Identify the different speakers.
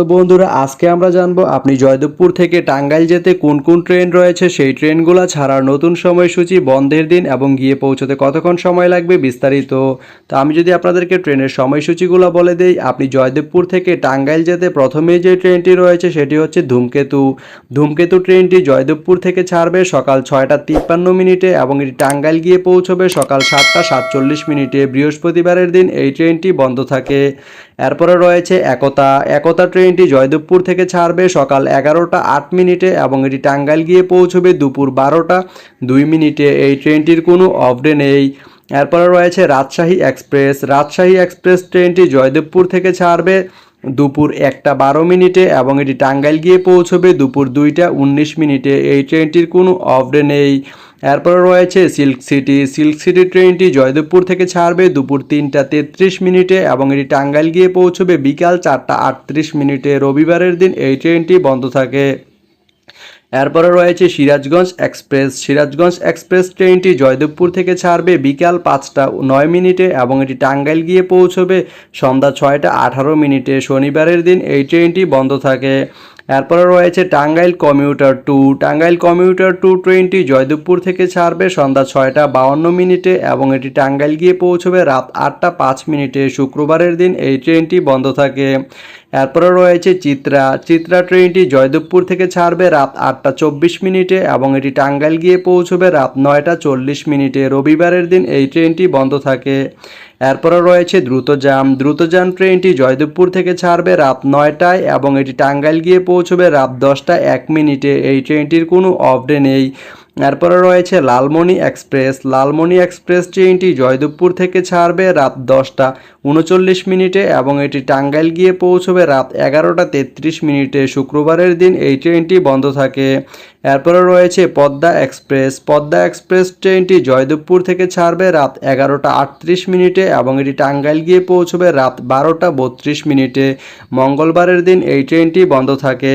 Speaker 1: তো বন্ধুরা, আজকে আমরা জানব আপনি জয়দেবপুর থেকে টাঙ্গাইল যেতে কোন কোন ট্রেন রয়েছে? সেই ট্রেনগুলো ছাড়ার নতুন সময়সূচি, বন্ধের দিন এবং গিয়ে পৌঁছতে কতক্ষণ সময় লাগবে বিস্তারিত? তো আমি যদি আপনাদেরকে ট্রেনের সময়সূচিগুলো বলে দেই, আপনি জয়দেবপুর থেকে টাঙ্গাইল যেতে প্রথমেই যে ট্রেনটি রয়েছে সেটি হচ্ছে ধূমকেতু। ধূমকেতু ট্রেনটি জয়দেবপুর থেকে ছাড়বে সকাল ছয়টা তিপ্পান্ন মিনিটে এবং এটি টাঙ্গাইল গিয়ে পৌঁছবে সকাল সাতটা সাতচল্লিশ মিনিটে। বৃহস্পতিবারের দিন এই ট্রেনটি বন্ধ থাকে। এরপরে রয়েছে একতা। একতা ট্রেনটি জয়দেবপুর থেকে ছাড়বে সকাল এগারোটা আট মিনিটে এবং এটি টাঙ্গাইল গিয়ে পৌঁছবে দুপুর বারোটা দুই মিনিটে। এই ট্রেনটির কোনো অফডে নেই। এরপরে রয়েছে রাজশাহী এক্সপ্রেস। রাজশাহী এক্সপ্রেস ট্রেনটি জয়দেবপুর থেকে ছাড়বে দুপুর একটা বারো মিনিটে এবং এটি টাঙ্গাইল গিয়ে পৌঁছবে দুপুর দুইটা উনিশ মিনিটে। এই ট্রেনটির কোনো অফডে নেই। এরপরে রয়েছে সিল্ক সিটি। সিল্ক সিটি ট্রেনটি জয়দেবপুর থেকে ছাড়বে দুপুর তিনটা তেত্রিশ মিনিটে এবং এটি টাঙ্গাইল গিয়ে পৌঁছবে বিকাল চারটা আটত্রিশ মিনিটে। রবিবারের দিন এই ট্রেনটি বন্ধ থাকে। এরপরে রয়েছে সিরাজগঞ্জ এক্সপ্রেস। সিরাজগঞ্জ এক্সপ্রেস ট্রেনটি জয়দেবপুর থেকে ছাড়বে বিকাল পাঁচটা নয় মিনিটে এবং এটি টাঙ্গাইল গিয়ে পৌঁছবে সন্ধ্যা ছয়টা আঠারো মিনিটে। শনিবারের দিন এই ট্রেনটি বন্ধ থাকে। এরপরে রয়েছে Tangail commuter two. Tangail commuter two ট্রেনটি জয়দেবপুর থেকে ছাড়বে সন্ধ্যা ছয়টা বাউন্ন মিনিটে এবং এটি টাঙ্গাইল গিয়ে পৌঁছবে রাত আটটা পাঁচ মিনিটে। শুক্রবারের দিন এই ট্রেনটি বন্ধ থাকে। এরপরে রয়েছে চিত্রা। চিত্রা ট্রেনটি জয়দেবপুর থেকে ছাড়বে রাত আটটা চব্বিশ মিনিটে এবং এটি টাঙ্গাইল গিয়ে পৌঁছবে রাত নয়টা চল্লিশ মিনিটে। রবিবারের দিন এই ট্রেনটি বন্ধ থাকে। এরপরে রয়েছে দ্রুতযান দ্রুতযান ট্রেনটি জয়দেবপুর থেকে ছাড়বে রাত নয়টায় এবং এটি টাঙ্গাইল গিয়ে পৌঁছবে রাত দশটা এক মিনিটে। এই ট্রেনটির কোনো অফডে নেই। এরপরে রয়েছে লালমণি এক্সপ্রেস। লালমণি এক্সপ্রেস ট্রেনটি জয়দেবপুর থেকে ছাড়বে রাত দশটা উনচল্লিশ মিনিটে এবং এটি টাঙ্গাইল গিয়ে পৌঁছবে রাত এগারোটা তেত্রিশ মিনিটে। শুক্রবারের দিন এই ট্রেনটি বন্ধ থাকে। এরপরে রয়েছে পদ্মা এক্সপ্রেস। পদ্মা এক্সপ্রেস ট্রেনটি জয়দেবপুর থেকে ছাড়বে রাত এগারোটা আটত্রিশ মিনিটে এবং এটি টাঙ্গাইল গিয়ে পৌঁছবে রাত বারোটা বত্রিশ মিনিটে। মঙ্গলবারের দিন এই ট্রেনটি বন্ধ থাকে।